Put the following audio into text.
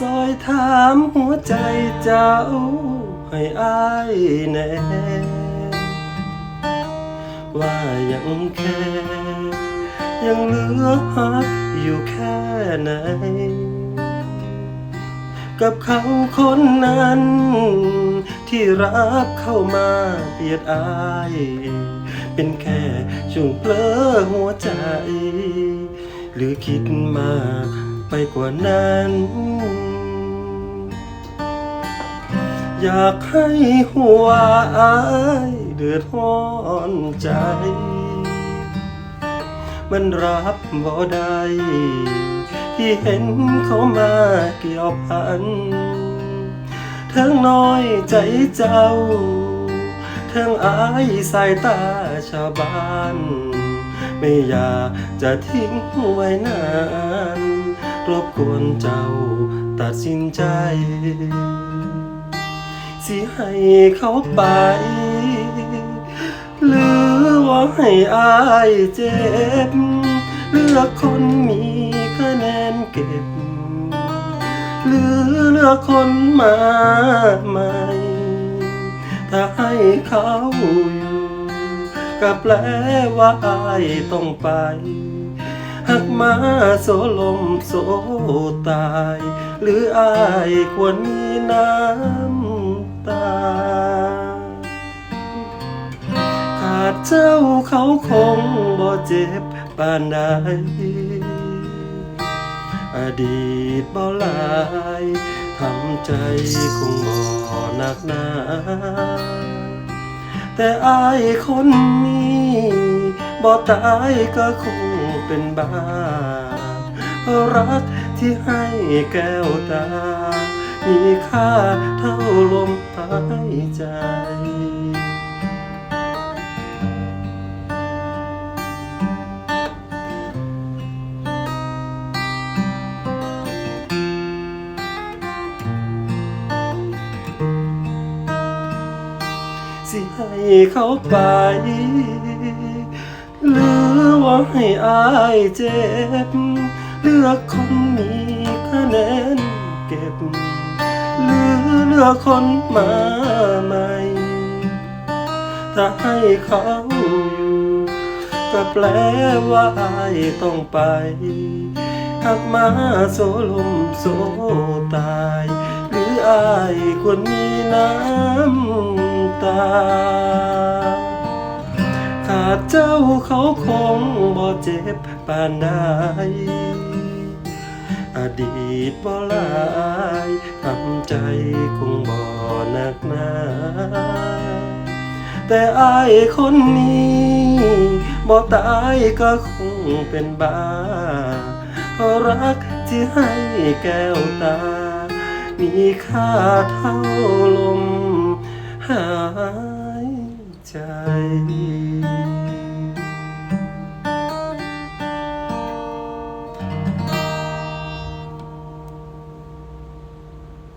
ซอยถามหัวใจเจ้า ให้อายแน่ว่ายังแค่ยังเหลือหักอยู่แค่ไหน กับเขาคนนั้น ที่รักเข้ามาเบียดอาย เป็นแค่ช่วงเปลอหัวใจ หรือคิดมากไปกว่านั้น อยากให้หัวอายเดือดร้อนใจ มันรับบ่ได้ที่เห็นเขามาเกี่ยวพันทั้งน้อยใจเจ้า ทั้งอายสายตาชาวบ้าน ไม่อยากจะทิ้งไว้นานรบกวนเจ้าตัดสินใจ สิให้เขาไป หรือว่าให้อายเจ็บ เลือกคนมีคะแนนเก็บ หรือเลือกคนมาใหม่ ถ้าให้เขาอยู่ก็แปลว่าอายต้องไปหักมาโซลมโซตาย หรืออายควรมีน้ำ ตา ขาดเจ้าเขาคงบ่เจ็บปานใดอดีตบ่ลายทำใจคงบ่หนักหนา แต่อายคนนี้บ่ตายก็คงเป็นบ้าเพราะรักที่ให้แก้วตา มีค่าเท่าลมายใจ สิให้เขาไป หรือว่าให้อายเจ็บ เลือกคนมีคะแนนเก็บ อเลือคนมาใหม่ถ้าให้เขาอยู่ก็แปลว่าอายต้องไปหักมาโซลมโซตาย หรืออายควรมีน้ำตา ขาดเจ้าเขาคงบ่เจ็บปานใด อดีตบ่ลายทำใจคงบ่หนักหนาแต่อายคนนี้บ่ตายก็คงเป็นบ้าเพราะรักที่ให้แก้วตา มีค่าเท่าลมหายใจ